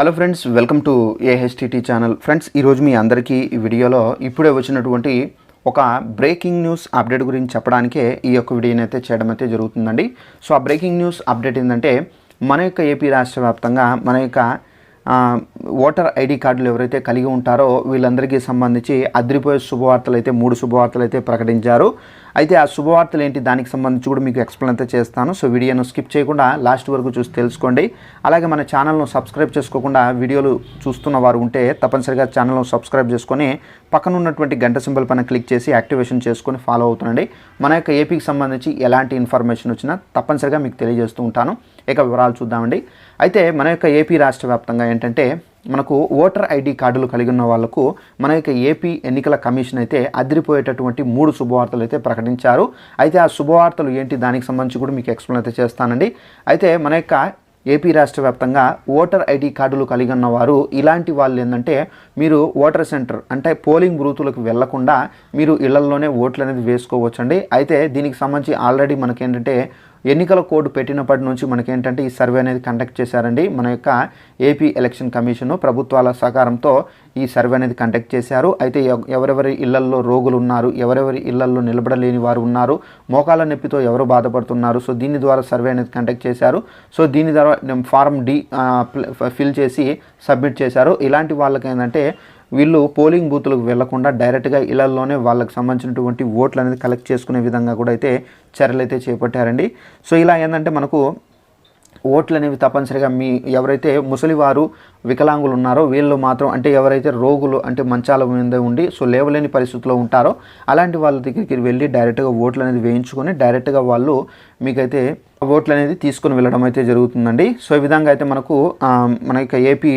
Hello friends welcome to AHTT channel friends ఈరోజు మీ అందరికీ ఈ వీడియోలో ఇప్పుడే వచ్చినటువంటి ఒక బ్రేకింగ్ న్యూస్ అప్డేట్ గురించి చెప్పడానికే ఈ యొక్క వీడియోని అయితే చేయడం అయితే జరుగుతుందండి. సో ఆ బ్రేకింగ్ న్యూస్ అప్డేట్ ఏంటంటే మన యొక్క ఏపీ రాష్ట్ర వ్యాప్తంగా మన యొక్క ఓటర్ ఐడి కార్డులు ఎవరైతే కలిగి ఉంటారో వీళ్ళందరికీ సంబంధించి అద్రిపోయే శుభవార్తలు అయితే మూడు శుభవార్తలు అయితే ప్రకటించారు. అయితే ఆ శుభవార్తలు ఏంటి? దానికి సంబంధించి కూడా మీకు ఎక్స్ప్లెయిన్ అయితే చేస్తాను. సో వీడియోను స్కిప్ చేయకుండా లాస్ట్ వరకు చూసి తెలుసుకోండి. అలాగే మన ఛానల్ను సబ్స్క్రైబ్ చేసుకోకుండా వీడియోలు చూస్తున్న వారు ఉంటే తప్పనిసరిగా ఛానల్ను సబ్స్క్రైబ్ చేసుకొని పక్కన ఉన్నటువంటి గంట సింబల్ పైన క్లిక్ చేసి యాక్టివేషన్ చేసుకొని ఫాలో అవుతుండండి. మన యొక్క ఏపీకి సంబంధించి ఎలాంటి ఇన్ఫర్మేషన్ వచ్చినా తప్పనిసరిగా మీకు తెలియజేస్తూ ఉంటాను. ఇక వివరాలు చూద్దామండి. అయితే మన యొక్క ఏపీ రాష్ట్ర వ్యాప్తంగా ఏంటంటే మనకు ఓటర్ ఐడి కార్డులు కలిగి ఉన్న వాళ్ళకు మన యొక్క ఏపీ ఎన్నికల కమిషన్ అయితే అదిరిపోయేటటువంటి మూడు శుభవార్తలు అయితే ప్రకటించారు. అయితే ఆ శుభవార్తలు ఏంటి? దానికి సంబంధించి కూడా మీకు ఎక్స్ప్లెయిన్ అయితే చేస్తానండి. అయితే మన యొక్క ఏపీ రాష్ట్ర వ్యాప్తంగా ఓటర్ ఐడి కార్డులు కలిగి ఉన్నవారు ఇలాంటి వాళ్ళు ఏంటంటే మీరు ఓటర్ సెంటర్ అంటే పోలింగ్ బూతులకు వెళ్ళకుండా మీరు ఇళ్ళలోనే ఓట్లు అనేది వేసుకోవచ్చండి. అయితే దీనికి సంబంధించి ఆల్రెడీ మనకేంటంటే ఎన్నికల కోడ్ పెట్టినప్పటి నుంచి మనకేంటంటే ఈ సర్వే అనేది కండక్ట్ చేశారండి. మన యొక్క ఏపీ ఎలక్షన్ కమిషన్ ప్రభుత్వాల సహకారంతో ఈ సర్వే అనేది కండక్ట్ చేశారు. అయితే ఎవరెవరి ఇళ్ళల్లో రోగులు ఉన్నారు ఎవరెవరి ఇళ్ళల్లో నిలబడలేని వారు ఉన్నారు మోకాల నొప్పితో ఎవరు బాధపడుతున్నారు సో దీని ద్వారా సర్వే అనేది కండక్ట్ చేశారు. సో దీని ద్వారా ఫారం డి ఫిల్ చేసి సబ్మిట్ చేశారు. ఇలాంటి వాళ్ళకి ఏంటంటే వీళ్ళు పోలింగ్ బూత్లకు వెళ్ళకుండా డైరెక్ట్గా ఇళ్ళలోనే వాళ్ళకి సంబంధించినటువంటి ఓట్లు అనేది కలెక్ట్ చేసుకునే విధంగా కూడా అయితే చర్యలు అయితే చేపట్టారండి. సో ఇలా ఏంటంటే మనకు ఓట్లు అనేవి తప్పనిసరిగా మీ ఎవరైతే ముసలివారు వికలాంగులు ఉన్నారో వీళ్ళు మాత్రం అంటే ఎవరైతే రోగులు అంటే మంచాల మీద ఉండి సో లేవలేని పరిస్థితిలో ఉంటారో అలాంటి వాళ్ళ దగ్గరికి వెళ్ళి డైరెక్ట్గా ఓట్లు అనేది వేయించుకొని డైరెక్ట్గా వాళ్ళు మీకైతే ఓట్లు అనేది తీసుకొని వెళ్ళడం అయితే జరుగుతుందండి. సో ఈ విధంగా అయితే మనకు మన యొక్క ఏపీ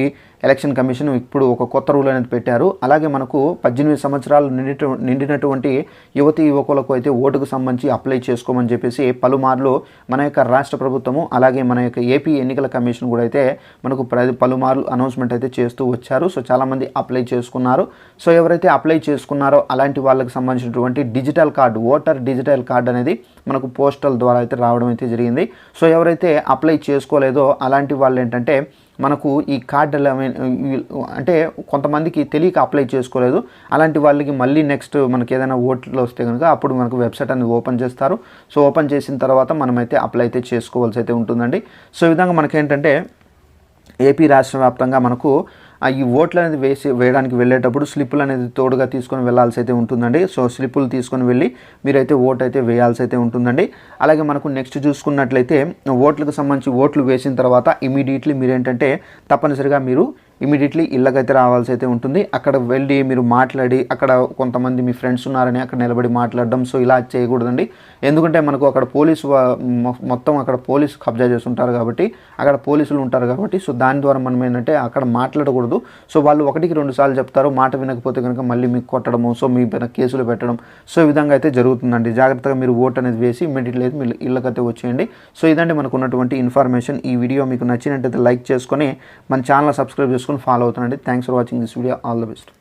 ఎలక్షన్ కమిషన్ ఇప్పుడు ఒక కొత్త రూల్ అనేది పెట్టారు. అలాగే మనకు పద్దెనిమిది సంవత్సరాలు నిండి నిండినటువంటి యువతి యువకులకు అయితే ఓటుకు సంబంధించి అప్లై చేసుకోమని చెప్పేసి పలుమార్లు మన యొక్క రాష్ట్ర ప్రభుత్వము అలాగే మన యొక్క ఏపీ ఎన్నికల కమిషన్ కూడా అయితే మనకు పలుమార్లు అనౌన్స్మెంట్ అయితే చేస్తూ వచ్చారు. సో చాలామంది అప్లై చేసుకున్నారు. సో ఎవరైతే అప్లై చేసుకున్నారో అలాంటి వాళ్ళకి సంబంధించినటువంటి digital card voter digital card అనేది మనకు పోస్టల్ ద్వారా అయితే రావడం అయితే జరిగింది. సో ఎవరైతే అప్లై చేసుకోలేదో అలాంటి వాళ్ళు ఏంటంటే మనకు ఈ కార్డులు అంటే కొంతమందికి తెలియక అప్లై చేసుకోలేదు. అలాంటి వాళ్ళకి మళ్ళీ నెక్స్ట్ మనకి ఏదైనా ఓట్లు వస్తే కనుక అప్పుడు మనకు వెబ్సైట్ అనేది ఓపెన్ చేస్తారు. సో ఓపెన్ చేసిన తర్వాత మనమైతే అప్లై అయితే చేసుకోవాల్సి అయితే ఉంటుందండి. సో ఈ విధంగా మనకేంటంటే ఏపీ రాష్ట్ర వ్యాప్తంగా మనకు ఈ ఓట్లు అనేది వేసి వేయడానికి వెళ్ళేటప్పుడు స్లిప్పులు అనేది తోడుగా తీసుకొని వెళ్ళాల్సి అయితే ఉంటుందండి. సో స్లిప్పులు తీసుకొని వెళ్ళి మీరైతే ఓటు అయితే వేయాల్సి అయితే ఉంటుందండి. అలాగే మనకు నెక్స్ట్ చూసుకున్నట్లయితే ఓట్లకు సంబంధించి ఓట్లు వేసిన తర్వాత ఇమీడియట్లీ మీరేంటంటే తప్పనిసరిగా మీరు ఇమీడియట్లీ ఇళ్ళకైతే రావాల్సి అయితే ఉంటుంది. అక్కడ వెళ్ళి మీరు మాట్లాడి అక్కడ కొంతమంది మీ ఫ్రెండ్స్ ఉన్నారని అక్కడ నిలబడి మాట్లాడడం సో ఇలా చేయకూడదండి. ఎందుకంటే మనకు అక్కడ పోలీసు మొత్తం అక్కడ పోలీసు కబ్జా చేస్తుంటారు కాబట్టి అక్కడ పోలీసులు ఉంటారు కాబట్టి సో దాని ద్వారా మనం ఏంటంటే అక్కడ మాట్లాడకూడదు. సో వాళ్ళు ఒకటికి రెండు సార్లు చెప్తారు మాట వినకపోతే కనుక మళ్ళీ మీకు కొట్టడము సో మీ పైన కేసులు పెట్టడం. సో ఈ విధంగా అయితే జరుగుతుందండి. జాగ్రత్తగా మీరు ఓట్ అనేది వేసి ఇమీడియట్లీ అయితే మీరు ఇళ్ళకైతే వచ్చేయండి. సో ఇదండి మనకు ఉన్నటువంటి ఇన్ఫర్మేషన్. ఈ వీడియో మీకు నచ్చినట్టయితే లైక్ చేసుకొని మన ఛానల్ సబ్స్క్రైబ్ చేసుకొని ఫాలో అవుతానండి. Thanks for watching this video all the best